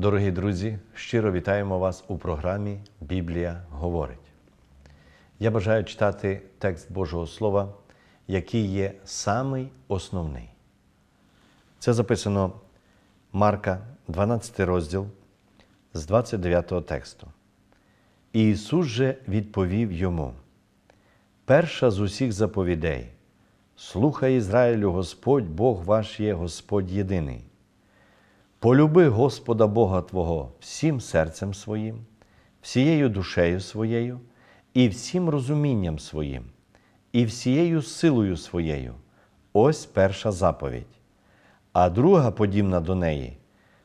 Дорогі друзі, щиро вітаємо вас у програмі Біблія говорить. Я бажаю читати текст Божого Слова, який є самий основний. Це записано Марка, 12 розділ з 29 тексту. І Ісус же відповів йому: Перша з усіх заповідей: Слухай Ізраїлю, Господь, Бог ваш є Господь єдиний. Полюби Господа Бога Твого всім серцем своїм, всією душею своєю, і всім розумінням своїм, і всією силою своєю. Ось перша заповідь. А друга, подібна до неї,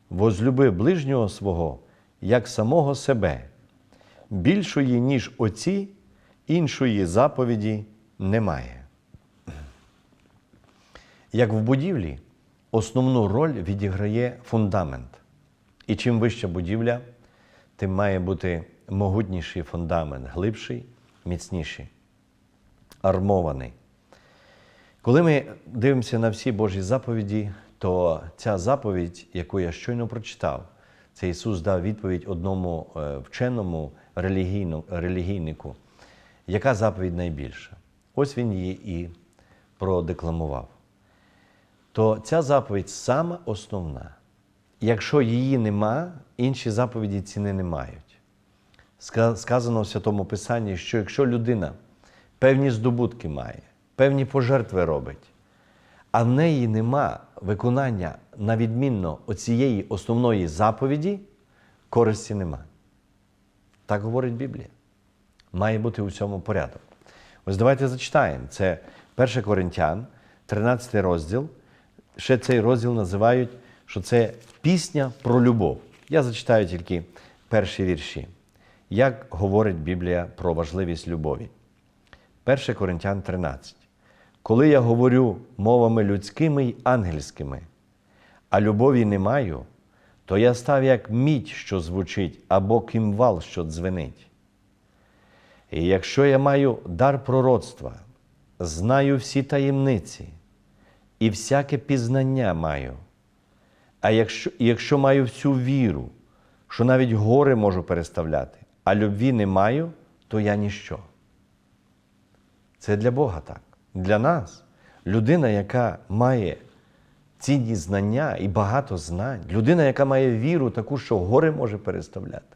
возлюби ближнього свого, як самого себе. Більшої, ніж оці, іншої заповіді немає. Як в будівлі, основну роль відіграє фундамент. І чим вища будівля, тим має бути могутніший фундамент, глибший, міцніший, армований. Коли ми дивимося на всі Божі заповіді, то ця заповідь, яку я щойно прочитав, це Ісус дав відповідь одному е, вченому релігійнику. Яка заповідь найбільша? Ось він її і продекламував. То ця заповідь сама основна. Якщо її нема, інші заповіді ціни не мають. Сказано в Святому Писанні, що якщо людина певні здобутки має, певні пожертви робить, а в неї нема виконання на відмінно оцієї основної заповіді, користі нема. Так говорить Біблія. Має бути у цьому порядок. Ось давайте зачитаємо. Це 1 Коринтян, 13 розділ. Ще цей розділ називають, що це пісня про любов. Я зачитаю тільки перші вірші. Як говорить Біблія про важливість любові? 1 Коринтян 13. Коли я говорю мовами людськими й ангельськими, а любові не маю, то я став як мідь, що звучить, або кимвал, що дзвенить. І якщо я маю дар пророцтва, знаю всі таємниці, і всяке пізнання маю, а якщо, якщо маю всю віру, що навіть гори можу переставляти, а любві не маю, то я ніщо. Це для Бога так. Для нас. Людина, яка має цінні знання і багато знань, людина, яка має віру, таку, що гори може переставляти,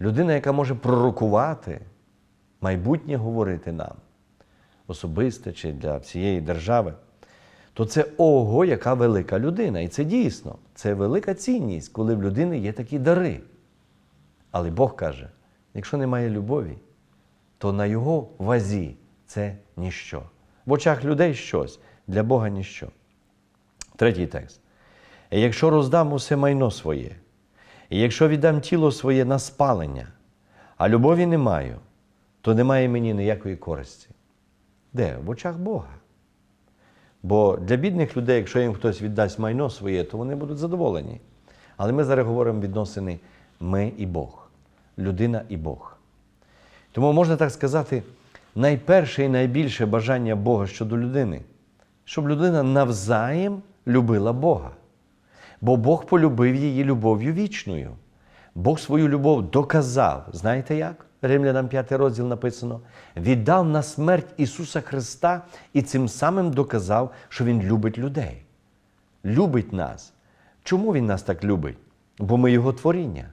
людина, яка може пророкувати, майбутнє говорити нам, особисте чи для всієї держави, то це ого, яка велика людина. І це дійсно, це велика цінність, коли в людини є такі дари. Але Бог каже: якщо немає любові, то на його вазі це ніщо. В очах людей щось, для Бога ніщо. Третій текст. Якщо роздам усе майно своє, і якщо віддам тіло своє на спалення, а любові не маю, то немає мені ніякої користі. Де? В очах Бога. Бо для бідних людей, якщо їм хтось віддасть майно своє, то вони будуть задоволені. Але ми зараз говоримо відносини ми і Бог, людина і Бог. Тому можна так сказати, найперше і найбільше бажання Бога щодо людини, щоб людина навзаєм любила Бога. Бо Бог полюбив її любов'ю вічною. Бог свою любов доказав. Знаєте як? Римлянам 5 розділ написано: віддав на смерть Ісуса Христа і цим самим доказав, що Він любить людей. Любить нас. Чому Він нас так любить? Бо ми Його творіння.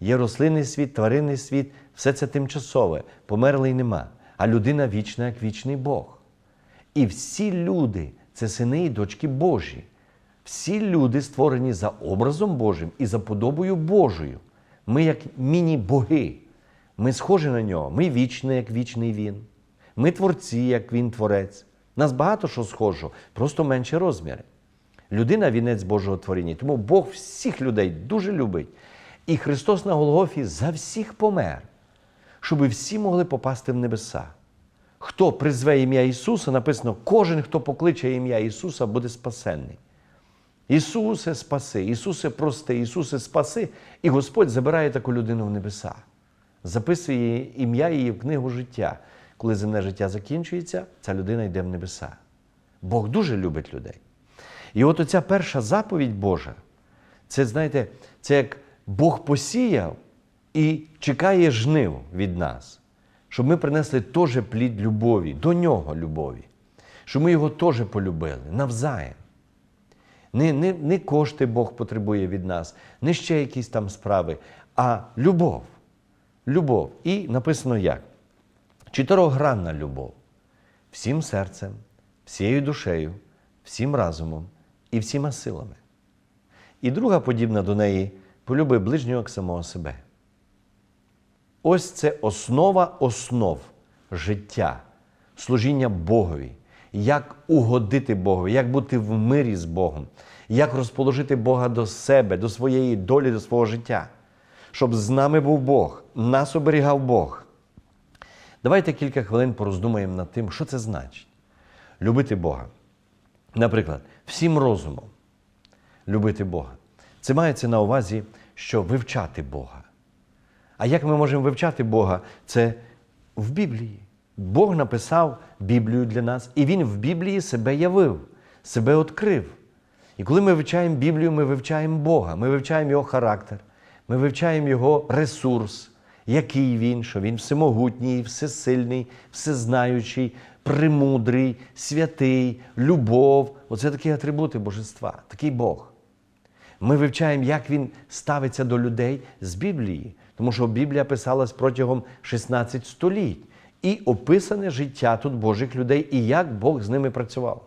Є рослинний світ, тваринний світ, все це тимчасове, померлий нема. А людина вічна, як вічний Бог. І всі люди це сини і дочки Божі. Всі люди створені за образом Божим і за подобою Божою. Ми як міні-боги. Ми схожі на нього. Ми вічні, як вічний Він. Ми творці, як Він творець. Нас багато що схожого, просто менші розміри. Людина вінець Божого творіння. Тому Бог всіх людей дуже любить. І Христос на Голгофі за всіх помер, щоб всі могли попасти в небеса. Хто призве ім'я Ісуса, написано, кожен, хто покличе ім'я Ісуса, буде спасенний. Ісусе, спаси, Ісусе, прости, Ісусе, спаси. І Господь забирає таку людину в небеса, записує ім'я її в книгу життя. Коли земне життя закінчується, ця людина йде в небеса. Бог дуже любить людей. І от оця перша заповідь Божа, це, знаєте, це як Бог посіяв і чекає жнив від нас, щоб ми принесли теж плід любові, до нього любові, щоб ми його теж полюбили навзаєм. Не, не, не кошти Бог потребує від нас, не ще якісь там справи, а любов. Любов. І написано як? Чотирогранна любов. Всім серцем, всією душею, всім разумом і всіма силами. І друга подібна до неї полюби ближнього як самого себе. Ось це основа основ життя, служіння Богові, як угодити Богові, як бути в мирі з Богом, як розположити Бога до себе, до своєї долі, до свого життя, щоб з нами був Бог, нас оберігав Бог. Давайте кілька хвилин пороздумаємо над тим, що це значить любити Бога. Наприклад, всім розумом любити Бога. Це мається на увазі, що вивчати Бога. А як ми можемо вивчати Бога? Це в Біблії. Бог написав Біблію для нас, і Він в Біблії себе явив, себе відкрив. І коли ми вивчаємо Біблію, ми вивчаємо Бога, ми вивчаємо Його характер, ми вивчаємо Його ресурс, який Він, що Він всемогутній, всесильний, всезнаючий, премудрий, святий, любов. Оце такі атрибути божества, такий Бог. Ми вивчаємо, як він ставиться до людей з Біблії, тому що Біблія писалась протягом 16 століть і описане життя тут Божих людей і як Бог з ними працював.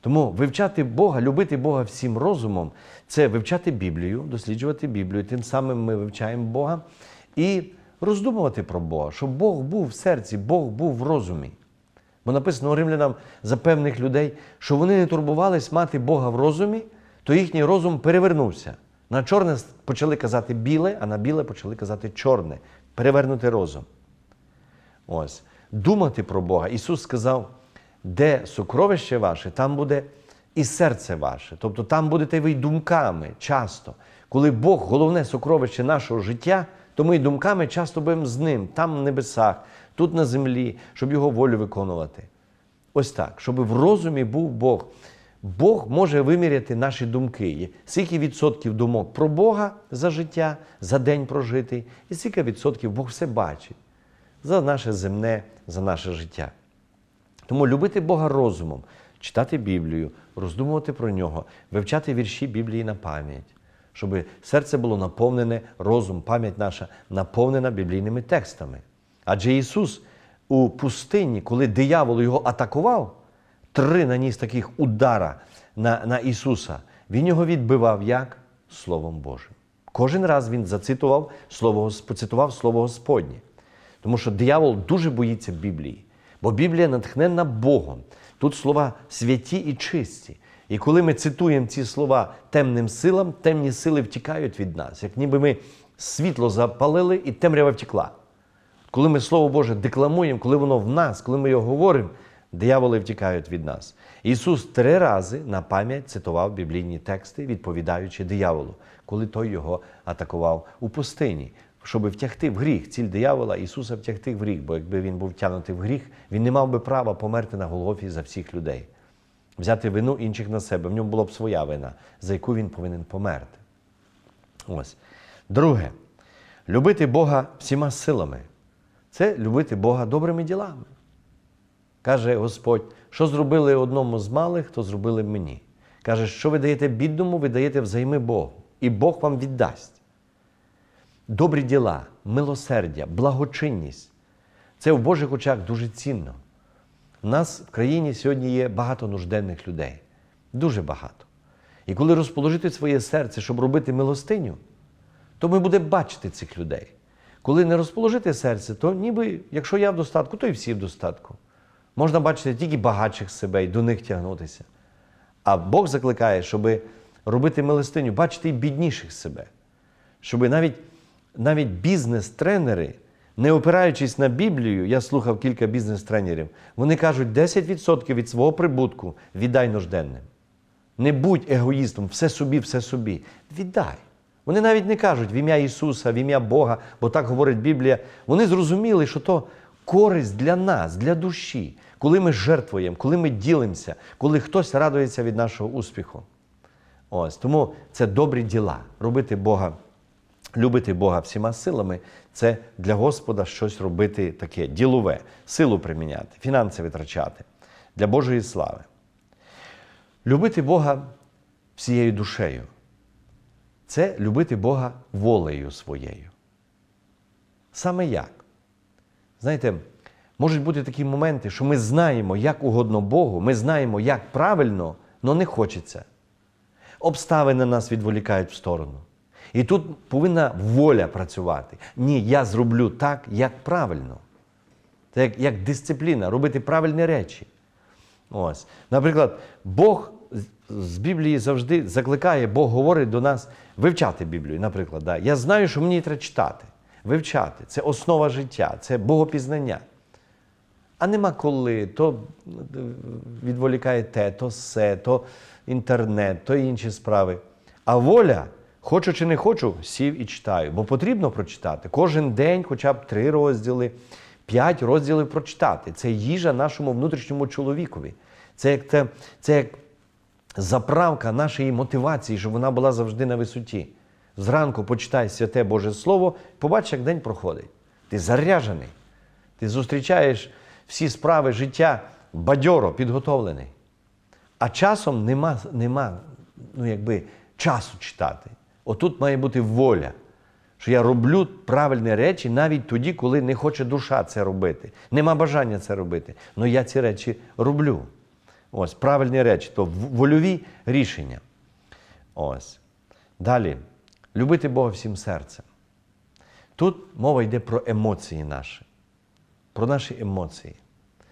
Тому вивчати Бога, любити Бога всім розумом це вивчати Біблію, досліджувати Біблію. Тим самим ми вивчаємо Бога і роздумувати про Бога, щоб Бог був в серці, Бог був в розумі. Бо написано римлянам за певних людей, що вони не турбувались мати Бога в розумі, то їхній розум перевернувся. На чорне почали казати біле, а на біле почали казати чорне. Перевернути розум. Ось. Думати про Бога. Ісус сказав, де сокровище ваше, там буде і серце ваше. Тобто там будете ви й думками часто. Коли Бог головне сокровище нашого життя, то ми й думками часто будемо з ним, там в небесах, тут на землі, щоб його волю виконувати. Ось так, щоб в розумі був Бог. Бог може виміряти наші думки. Скільки відсотків думок про Бога за життя, за день прожитий, і скільки відсотків Бог все бачить за наше земне, за наше життя. Тому любити Бога розумом, читати Біблію, роздумувати про нього, вивчати вірші Біблії на пам'ять, щоб серце було наповнене, розум, пам'ять наша наповнена біблійними текстами. Адже Ісус у пустині, коли диявол його атакував, три наніс таких удара на, на Ісуса, Він його відбивав як Словом Божим. Кожен раз він зацитував слово, поцитував Слово Господнє. Тому що диявол дуже боїться Біблії, бо Біблія натхненна Богом. Тут слова святі і чисті. І коли ми цитуємо ці слова темним силам, темні сили втікають від нас, як ніби ми світло запалили і темрява втекла. Коли ми Слово Боже декламуємо, коли воно в нас, коли ми його говоримо, дияволи втікають від нас. Ісус три рази на пам'ять цитував біблійні тексти, відповідаючи дияволу, коли той його атакував у пустині щоб втягти в гріх. Ціль диявола Ісуса втягти в гріх, бо якби він був втягнутий в гріх, він не мав би права померти на Голгофі за всіх людей, взяти вину інших на себе. В ньому була б своя вина, за яку він повинен померти. Ось. Друге, любити Бога всіма силами. Це любити Бога добрими ділами. Каже Господь, що зробили одному з малих, то зробили мені. Каже, що ви даєте бідному, ви даєте взайми Богу, і Бог вам віддасть добрі діла, милосердя, благочинність це в Божих очах дуже цінно. У нас в країні сьогодні є багато нужденних людей. Дуже багато. І коли розположити своє серце, щоб робити милостиню, то ми будемо бачити цих людей. Коли не розположити серце, то ніби, якщо я в достатку, то і всі в достатку. Можна бачити тільки багатших себе і до них тягнутися. А Бог закликає, щоб робити милостиню, бачити і бідніших себе. Щоб навіть навіть бізнес-тренери, не опираючись на Біблію, я слухав кілька бізнес-тренерів, вони кажуть, 10% від свого прибутку віддай нужденним. Не будь егоїстом, все собі, все собі. Віддай. Вони навіть не кажуть в ім'я Ісуса, в ім'я Бога, бо так говорить Біблія. Вони зрозуміли, що то користь для нас, для душі, коли ми жертвуємо, коли ми ділимося, коли хтось радується від нашого успіху. Ось тому це добрі діла. Робити Бога, любити Бога всіма силами це для Господа щось робити таке ділове, силу приміняти, фінанси витрачати для Божої слави. Любити Бога всією душею це любити Бога волею своєю. Саме як? Знаєте, можуть бути такі моменти, що ми знаємо, як угодно Богу, ми знаємо, як правильно, але не хочеться. Обставини нас відволікають в сторону. І тут повинна воля працювати. Ні, я зроблю так, як правильно. Це як, як дисципліна, робити правильні речі. Ось. Наприклад, Бог з- Біблії завжди закликає, Бог говорить до нас вивчати Біблію. Наприклад, да. я знаю, що мені треба читати, вивчати. Це основа життя, це богопізнання. А нема коли, то е, відволікає те, то все, то інтернет, то інші справи. А воля, хочу чи не хочу, сів і читаю. Бо потрібно прочитати. Кожен день, хоча б три розділи, п'ять розділів прочитати. Це їжа нашому внутрішньому чоловікові. Це як, те, це як заправка нашої мотивації, щоб вона була завжди на висоті. Зранку почитай святе Боже Слово, побач, як день проходить. Ти заряджений. Ти зустрічаєш всі справи життя бадьоро, підготовлений. А часом нема, нема ну, якби, часу читати. Отут має бути воля, що я роблю правильні речі навіть тоді, коли не хоче душа це робити. Нема бажання це робити. Але я ці речі роблю. Ось, правильні речі, то вольові рішення. Ось. Далі. Любити Бога всім серцем. Тут мова йде про емоції наші, про наші емоції.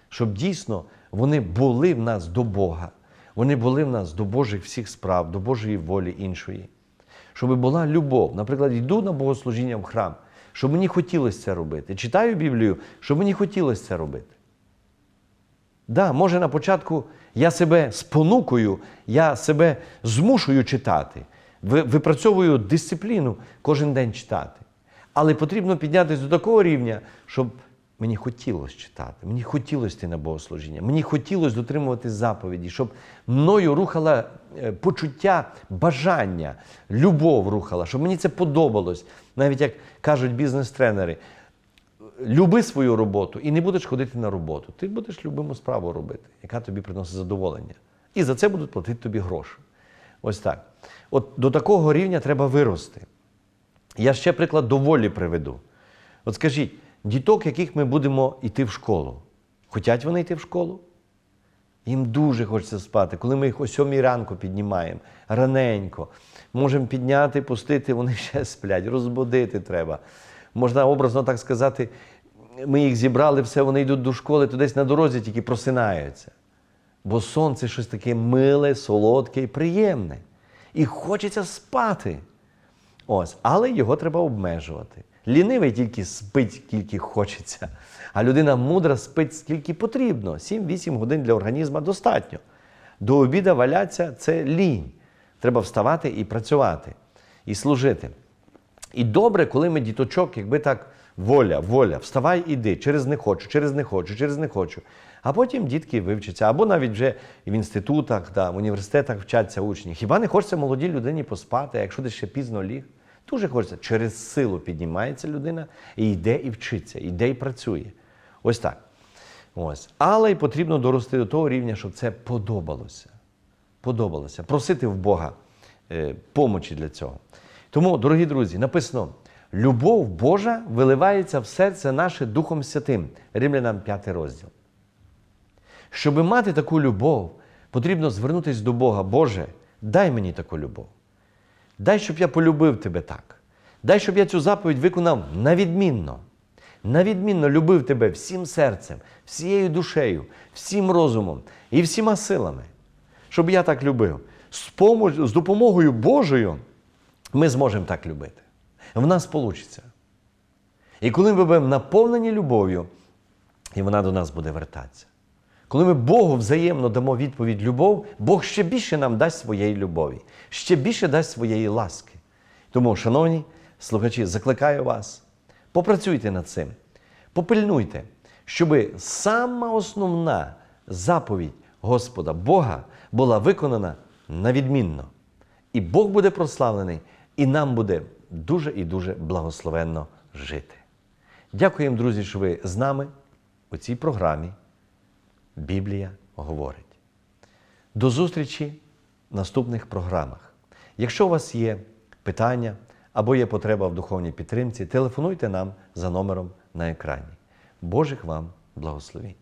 Щоб дійсно вони були в нас до Бога, вони були в нас до Божих всіх справ, до Божої волі іншої. Щоб була любов. Наприклад, йду на богослужіння в храм, щоб мені хотілося це робити. Читаю Біблію, щоб мені хотілося це робити. Да, може на початку я себе спонукую, я себе змушую читати, випрацьовую дисципліну кожен день читати. Але потрібно піднятися до такого рівня, щоб мені хотілося читати, мені хотілося йти на богослужіння, мені хотілося дотримувати заповіді, щоб мною рухала е, почуття бажання, любов рухала, щоб мені це подобалось. Навіть як кажуть бізнес-тренери, люби свою роботу і не будеш ходити на роботу. Ти будеш любиму справу робити, яка тобі приносить задоволення. І за це будуть платити тобі гроші. Ось так. От до такого рівня треба вирости. Я ще приклад доволі приведу. От скажіть, діток, яких ми будемо йти в школу, хотять вони йти в школу? Їм дуже хочеться спати. Коли ми їх о сьомій ранку піднімаємо, раненько, можемо підняти, пустити, вони ще сплять, розбудити треба. Можна образно так сказати, ми їх зібрали, все, вони йдуть до школи, то десь на дорозі тільки просинаються. Бо сон це щось таке миле, солодке і приємне. І хочеться спати. Ось, але його треба обмежувати. Лінивий тільки спить, скільки хочеться, а людина мудра спить скільки потрібно. 7-8 годин для організму достатньо. До обіда валяться це лінь. Треба вставати і працювати, і служити. І добре, коли ми діточок, якби так, воля, воля, вставай, іди, через не хочу, через не хочу, через не хочу. А потім дітки вивчаться, або навіть вже в інститутах, да, в університетах вчаться учні. Хіба не хочеться молодій людині поспати, якщо ти ще пізно ліг? Дуже хочеться. Через силу піднімається людина і йде і вчиться, йде і працює. Ось так. Ось. Але й потрібно дорости до того рівня, щоб це подобалося. Подобалося. Просити в Бога е, помочі для цього. Тому, дорогі друзі, написано: любов Божа виливається в серце наше Духом Святим. Римлянам 5 розділ. Щоб мати таку любов, потрібно звернутися до Бога. Боже, дай мені таку любов. Дай, щоб я полюбив тебе так. Дай, щоб я цю заповідь виконав навідмінно. Навідмінно любив тебе всім серцем, всією душею, всім розумом і всіма силами. Щоб я так любив. З, помоч- з допомогою Божою ми зможемо так любити. В нас вийде. І коли ми будемо наповнені любов'ю, і вона до нас буде вертатися. Коли ми Богу взаємно дамо відповідь любов, Бог ще більше нам дасть своєї любові, ще більше дасть своєї ласки. Тому, шановні слухачі, закликаю вас, попрацюйте над цим, попильнуйте, щоб сама основна заповідь Господа Бога була виконана навідмінно. І Бог буде прославлений, і нам буде дуже і дуже благословенно жити. Дякуємо, друзі, що ви з нами у цій програмі Біблія говорить. До зустрічі в наступних програмах. Якщо у вас є питання або є потреба в духовній підтримці, телефонуйте нам за номером на екрані. Божих вам благословень!